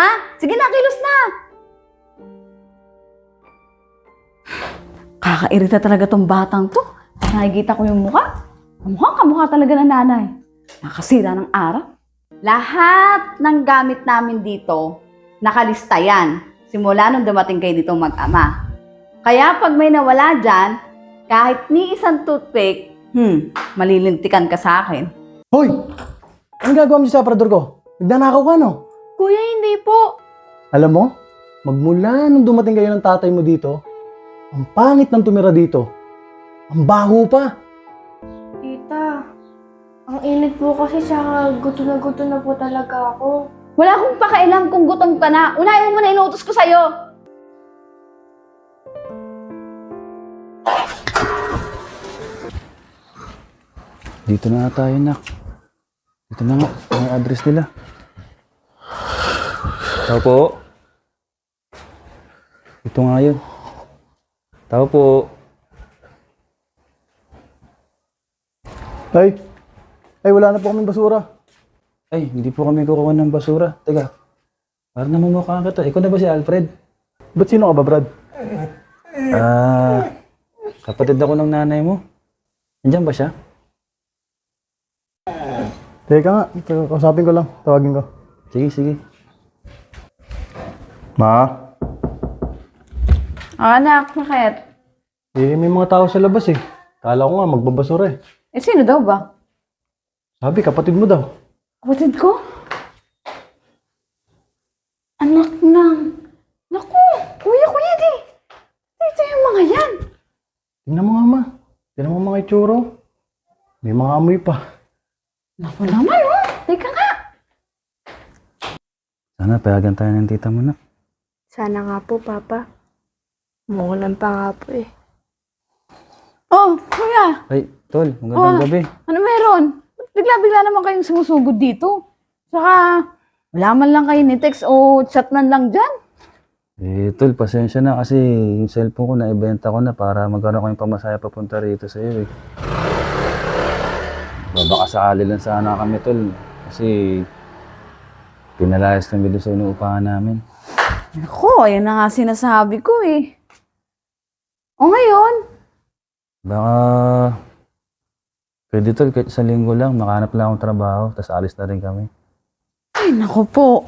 Ha? Sige na, kilos na! Kakairita talaga tong batang to. Nakikita ko yung mukha. Kamukha kamukha talaga ng nanay. Nakasira ng araw. Lahat ng gamit namin dito, nakalista yan. Simula nung dumating kayo dito mag-ama. Kaya pag may nawala dyan, kahit ni isang toothpick, hmm, malilintikan ka sa akin. Hoy! Anong gagawa mo sa aparador ko? Nagnanakaw ka, no? Kuya, hindi po. Alam mo, magmula nung dumating kayo ng tatay mo dito, ang pangit ng tumira dito. Ang baho pa. Tita, ang init po kasi sa guto na guto na po talaga ako. Wala akong pakialam kung gutom ka na. Unahin mo muna inutos ko sa'yo. Dito na tayo, nak. Dito na nga. Ang address nila. Tao po. Ito nga yun. Tao po. Ay, ay wala na po kaming basura. Ay, hindi po kami kukuha ng basura. Teka. Parang namumukha ka to. Ikaw na ba si Alfred? Ba't sino ka ba, Brad? Ah, kapatid ako ng nanay mo. Nandiyan ba siya? Teka nga, kausapin ko lang. Tawagin ko. Sige, sige. Ma? Ah, anak, bakit? Eh, may mga tao sa labas eh. Kala ko nga magbabasura eh. Eh, sino daw ba? Sabi, kapatid mo daw. Kapatid ko? Anak ng... Naku, kuya, kuya, di. Dito yung mga yan. Tingnan mo nga, ma. Tingnan mo mga itsuro. May mga amoy pa. Naku naman, oh. Teka nga. Sana payagan tayo ng tita mo, nak. Sana nga po, Papa. Umuulan pa nga po eh. Oh, kuya. Ay, tol. Magandang Ah. gabi. Ano meron? Ba't Bigla-bigla naman kayong sumusugod dito. Saka, wala man lang kayo ni text o chat man lang dyan. Eh, tol, pasensya na kasi yung cellphone ko na-ibenta ko na para magkaroon ko yung pamasaya papunta rito sa iyo eh. Baka sakali lang sana kami, tol. Kasi pinalayas kami doon sa inuupahan namin. Ako, yan na nga sinasabi ko eh. O ngayon, Baka pwede tol, kahit sa linggo lang, makahanap lang akong trabaho, tapos alis na rin kami. ay naku po.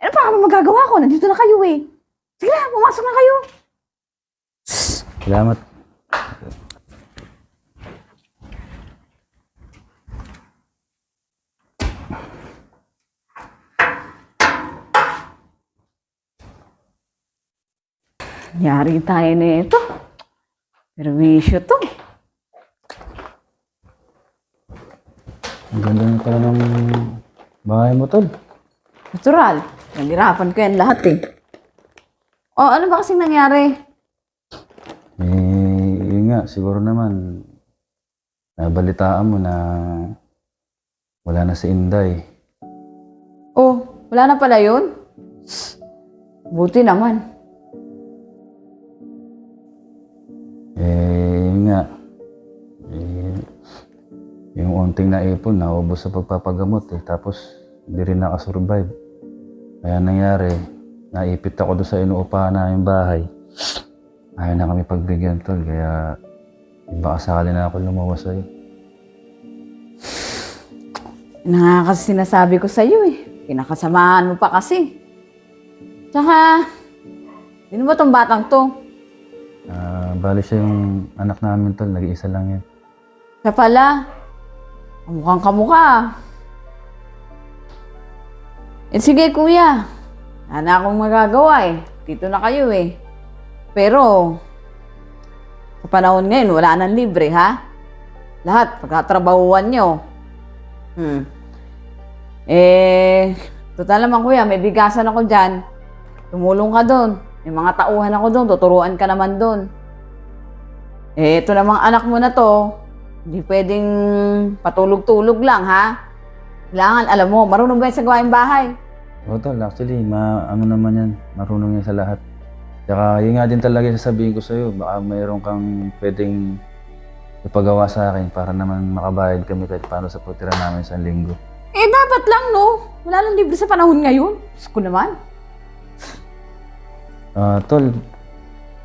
Ano pa kami magagawa ko? Nandito na kayo eh. Sige na, pumasok na kayo. Salamat. Yari tayo na ito. Perwisyo to. Ang ganda na pala ng bahay mo, tol. Natural. Naghirapan ko yan lahat eh. O, ano ba kasing nangyari? Eh, yun nga, siguro naman, nabalitaan mo na wala na si Inday. Oh, wala na pala yun? Buti naman. Nga, eh, yung unting naipon, naubos sa pagpapagamot eh. Tapos, hindi rin nakasurvive. Kaya nangyari, naipit ako doon sa inuupahan na yung bahay. Ayaw na kami pagbigyan tol, kaya baka sakali na ako lumawas sa'yo. Yun na nga kasi sinasabi ko sa'yo eh. Pinakasamahan mo pa kasi. Tsaka, sino ba tong batang to? Ah, bali siya yung anak namin tol, nag-iisa lang yan. Siya pala, mukhang kamukha. Eh sige kuya, wala na akong magagawa eh. Dito na kayo eh. Pero, sa panahon ngayon, wala nang libre ha? Lahat, pagkatrabahuan nyo. Hmm. Eh, total naman kuya, may bigasan ako dyan. Tumulong ka doon. May mga tauhan ako doon, tuturuan ka naman doon. Eh, ito namang anak mo na to, hindi pwedeng patulog-tulog lang, ha? Kailangan, alam mo, marunong ba yan sa gawaing bahay? Oo tol, actually, ma ano naman yan, marunong yan sa lahat. Tsaka yun nga din talaga yung sasabihin ko sa'yo, baka mayroon kang pwedeng ipagawa sa akin para naman makabayad kami kahit paano sa pagtira namin sa linggo. Eh, dapat lang, no? Wala lang libre sa panahon ngayon. Diyos ko naman. Ah, tol,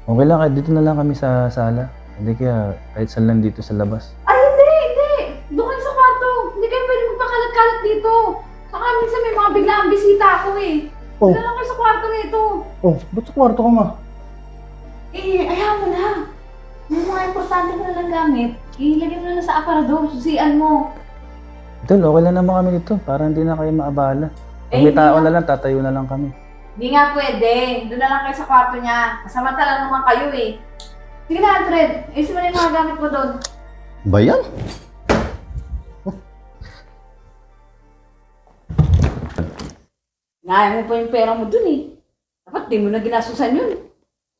okay lang kahit dito na lang kami sa sala. Hindi kaya kahit saan lang dito sa labas. Ay, hindi, hindi. Doon kayo sa kwarto. Hindi kayo pwede magpakalat-kalat dito. Saka minsan may mga biglaang bisita ako eh. Oh. Doon lang kayo sa kwarto nito. Oh, ba't sa kwarto ka, ma? Eh, ayaw mo na. Yung mga importante mo na lang gamit, ilagay mo na lang sa aparador, susian mo. Tol, okay lang naman kami dito para hindi na kayo maabala. Pag Eh, may tao hindi na lang, tatayo na lang kami. Hindi nga pwede. Doon na lang kayo sa kwarto niya. Kasamantala naman kayo eh. Sige na, Alfred. Ayusin mo na yung mga gamit mo doon. Ba yan? Naya mo pa yung pera mo doon eh. Dapat di mo na ginasusan yun.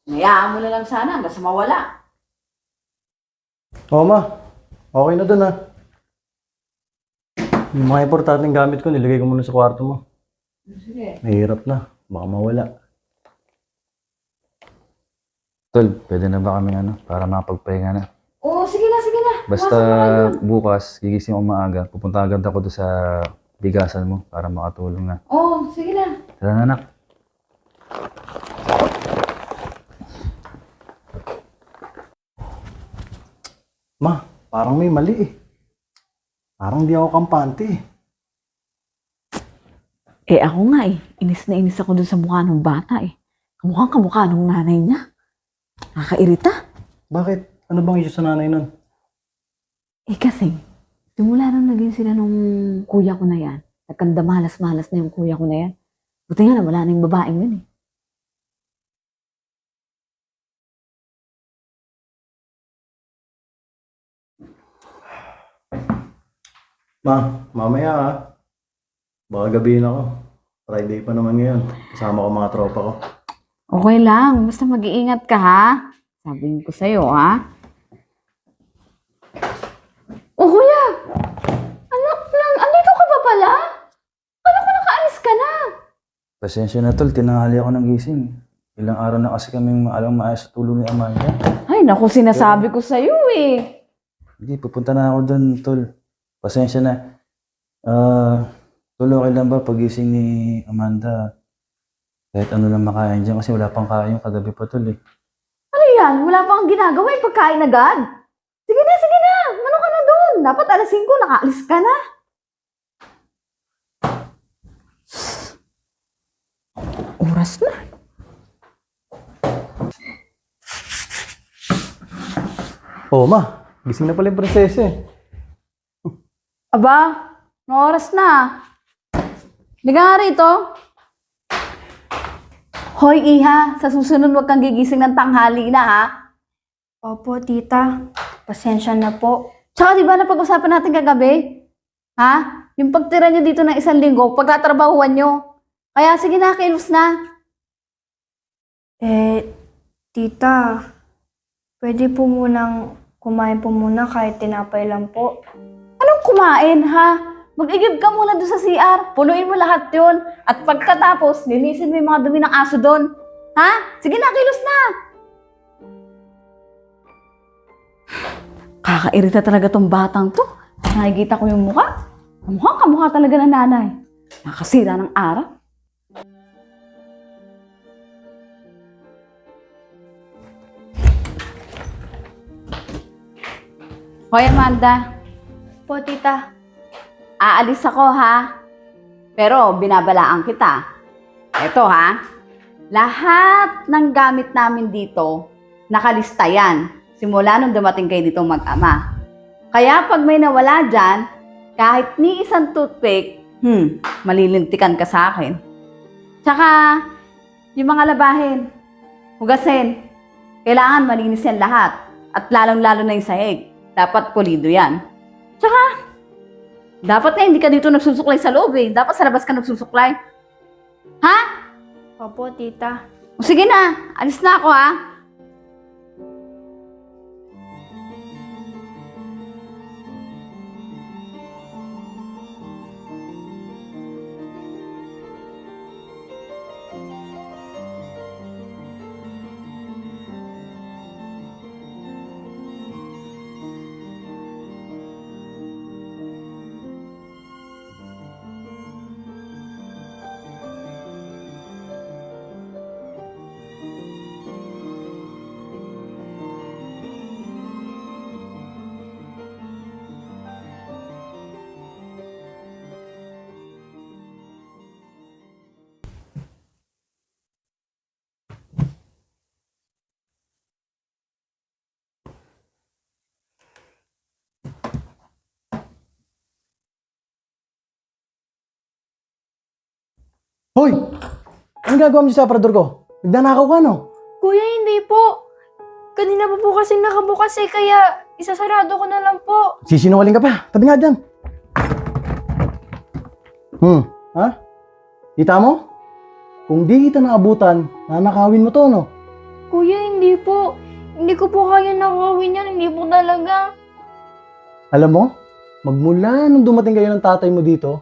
Hayaan mo na lang sana hanggang sa mawala. Oo, ma. Okay na dun, ha. Yung mga importanteng gamit ko, nilagay ko muna sa kwarto mo. Sige. Mahirap na. Baka mawala. Tol, pwede na ba kami ano, para makapagpahinga na? Oo, sige na, sige na. Basta bukas, gigising ako maaga. Pupunta agad ako doon sa bigasan mo para makatulong na. Oo, sige na. Tara na, anak. Ma, parang may mali eh. Parang di ako kampante eh. Eh ako nga eh. Inis na inis ako dun sa mukha ng bata eh. Kamukhang kamukha ng nanay niya. Nakakairita. Bakit? Ano bang issue sa nanay nun? Eh kasi, simula nung naging sila nung kuya ko na yan, nagkanda malas-malas na yung kuya ko na yan. Buti nga na wala na yung babaeng yun eh. Ma, mamaya ha. Baka gabihin ako. Friday pa naman ngayon. Kasama ko mga tropa ko. Okay lang, basta mag-iingat ka ha. Sabihin ko sa'yo ha. Oh kuya! Anak lang, andito ka pa pala? Ano ka nakaalis ka na? Pasensya na tol, tinanghali ako ng gising. Ilang araw na kasi kami maalang maayos sa tulong ni Amanda. Ay naku, sinasabi ko sa'yo eh. Hindi, pupunta na ako doon, tol. Pasensya na. Ah, tol, okay lang ba pagising ni Amanda? Kahit ano lang makain dyan kasi wala pang kain yung kagabi pa tol eh. Ano yan? Wala pang ginagawa eh, pagkain agad. Sige na, sige na. Ano ka na doon? Dapat alas 5, nakaalis ka na. Oras na. Oo, ma. Gising na pala yung prinsesa eh. Aba, no oras na. Hindi ka nga rito. Hoy, Iha, sa susunod wag kang gigising ng tanghali na, ha? Opo, tita. Pasensya na po. Tsaka di ba napag-usapan natin kagabi? Ha? Yung pagtira nyo dito ng isang linggo, pagkatrabahuan nyo. Kaya sige na, kilos na. Eh, tita, pwede po munang kumain po muna kahit tinapay lang po. Anong kumain, ha? Mag-igib ka muna doon sa CR. Punuin mo lahat yon At pagkatapos, linisin mo yung mga dumi ng aso doon. Ha? Sige na, kilos na. Kakairita talaga tong batang to. Nakikita ko yung mukha. Kamukha kamukha talaga ng nanay. Nakasira ng araw. Hoy, Amanda. Po, tita. Aalis ako ha. Pero binabalaan kita. Eto ha. Lahat ng gamit namin dito, nakalista yan. Simula nung dumating kayo dito mag-ama. Kaya pag may nawala dyan, kahit ni isang toothpick, hmm, malilintikan ka sa akin. Tsaka, yung mga labahin, hugasin, kailangan malinis yan lahat. At lalong-lalo na yung sahig. Dapat pulido yan. Tsaka, dapat nga hindi ka dito nagsusuklay sa loob eh. Dapat sa labas ka nagsusuklay. Ha? Opo, tita. O sige na, alis na ako ha. Hoy! Anong gagawa mo dyan sa aparador ko? Nagnanakaw ka, no? Kuya, hindi po. Kanina pa po kasi nakabukas eh, kaya isasarado ko na lang po. Sisinungaling ka pa. Tabi nga dyan. Hmm, ha? Kita mo? Kung di kita naabutan, nanakawin mo to, no? Kuya, hindi po. Hindi ko po kaya nakawin yan. Hindi po talaga. Alam mo, magmula nung dumating kayo ng tatay mo dito,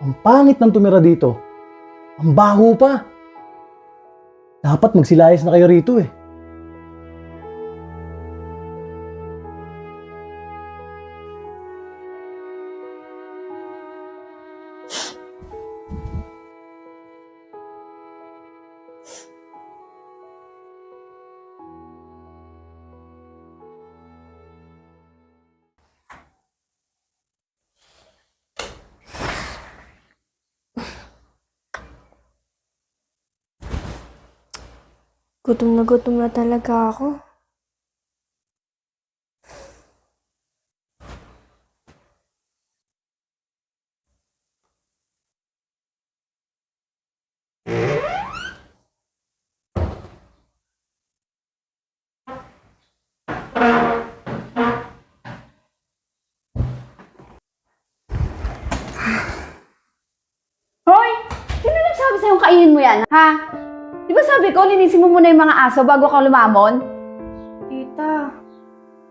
ang pangit ng tumira dito. Ang baho pa. Dapat magsilayas na kayo rito eh. Gutom na gutom na talaga ako. Hoy! Sino nagsabi sa'yo kainin mo yan, ha? Di ba sabi ko, linisin mo muna yung mga aso bago ka lumamon? Tita,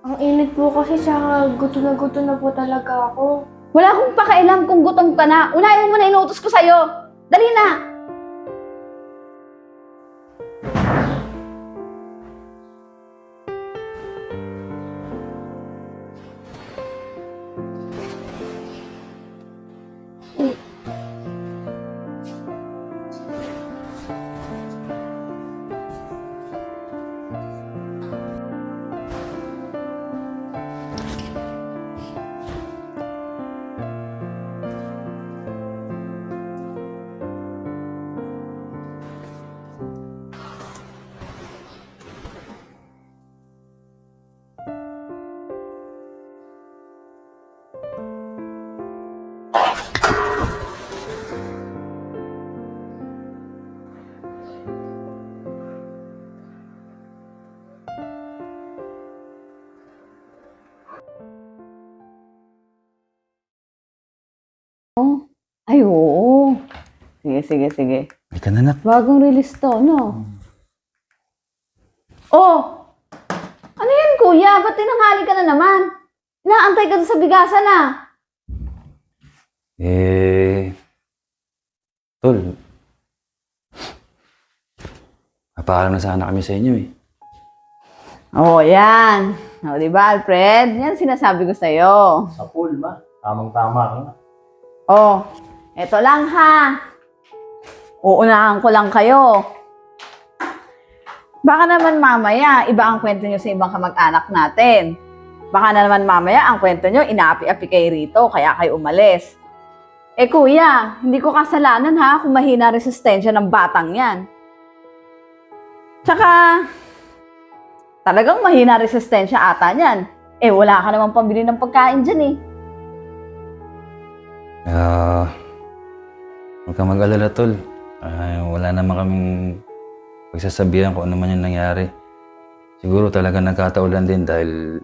ang init po kasi tsaka gutom na gutom na po talaga ako. Wala akong pakialam kung gutom ka na. Unahin mo muna inutos ko sa'yo. Dali na! Sige, sige, sige. May ka na, nak. Bagong release to, no? Oh! Ano yan, kuya? Ba't tinanghali ka na naman? Inaantay ka doon sa bigasan, ah. Eh... Tol. Napaalam na sana kami sa inyo eh. Oh, yan. O, di ba, Alfred? Yan sinasabi ko sa'yo. Sa pool, ma. Tamang-tama ka. Oh, eto lang ha. Uunahan ko lang kayo. Baka naman mamaya, iba ang kwento nyo sa ibang kamag-anak natin. Baka na naman mamaya, ang kwento nyo, inaapi-api kayo rito, kaya kayo umalis. Eh kuya, hindi ko kasalanan ha kung mahina resistensya ng batang yan. Tsaka, talagang mahina resistensya ata niyan. Eh wala ka namang pambili ng pagkain dyan eh. Ah... huwag kang mag-alala, Tol. Ah, wala naman kaming pagsasabihan kung ano man yung nangyari. Siguro talaga nagkataulan din dahil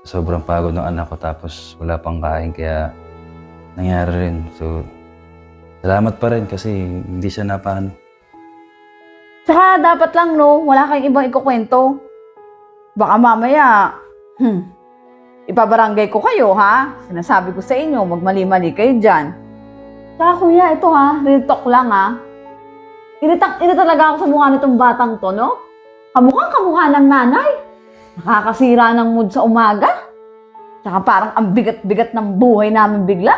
sobrang pagod ng anak ko tapos wala pang kain kaya nangyari rin. So, salamat pa rin kasi hindi siya napano. Tsaka dapat lang, no, wala kayong ibang ikukwento. Baka mamaya, hmm, ipabarangay ko kayo, ha? Sinasabi ko sa inyo, magmali-mali kayo dyan. Tsaka kuya, ito ha, real talk lang ha. Initak, ina talaga ako sa mukha nitong batang to, no? Kamukhang kamukha ng nanay. Nakakasira ng mood sa umaga. Tsaka parang ang bigat-bigat ng buhay namin bigla.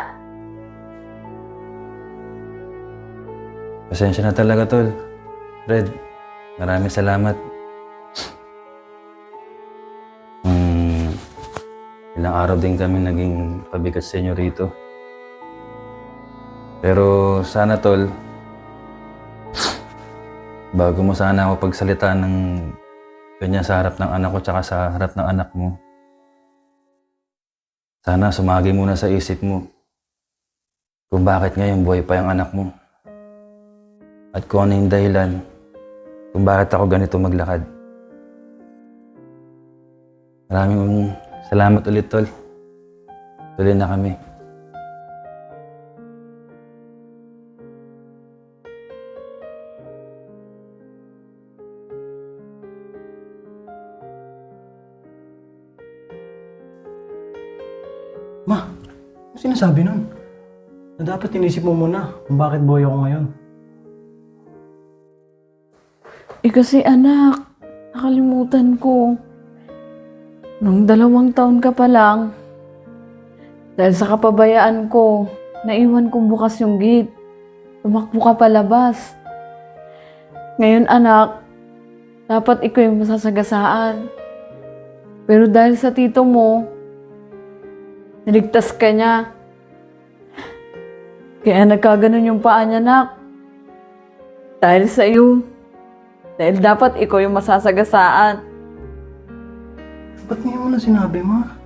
Pasensya na talaga, Tol. Red, maraming salamat. Hmm, ilang araw din kami naging pabigat sa inyo rito. Pero sana, Tol, bago mo sana ako pagsalita ng ganyan sa harap ng anak ko tsaka sa harap ng anak mo, sana sumagi muna sa isip mo kung bakit ngayon buhay pa yung anak mo. At kung ano yung dahilan kung bakit ako ganito maglakad. Maraming salamat ulit, Tol. Tuloy na kami. Sinasabi nun? Na dapat inisip mo muna kung bakit boy ako ngayon. Eh kasi anak, nakalimutan ko. Nung dalawang taon ka pa lang, dahil sa kapabayaan ko, naiwan kong bukas yung gate. Tumakbo ka palabas. Ngayon anak, dapat ikaw yung masasagasaan. Pero dahil sa tito mo, niligtas ka niya. Kaya nagkaganon yung paa niya, nak. Dahil sa iyo. Dahil dapat ikaw yung masasagasaan. Ba't ngayon mo na sinabi, ma?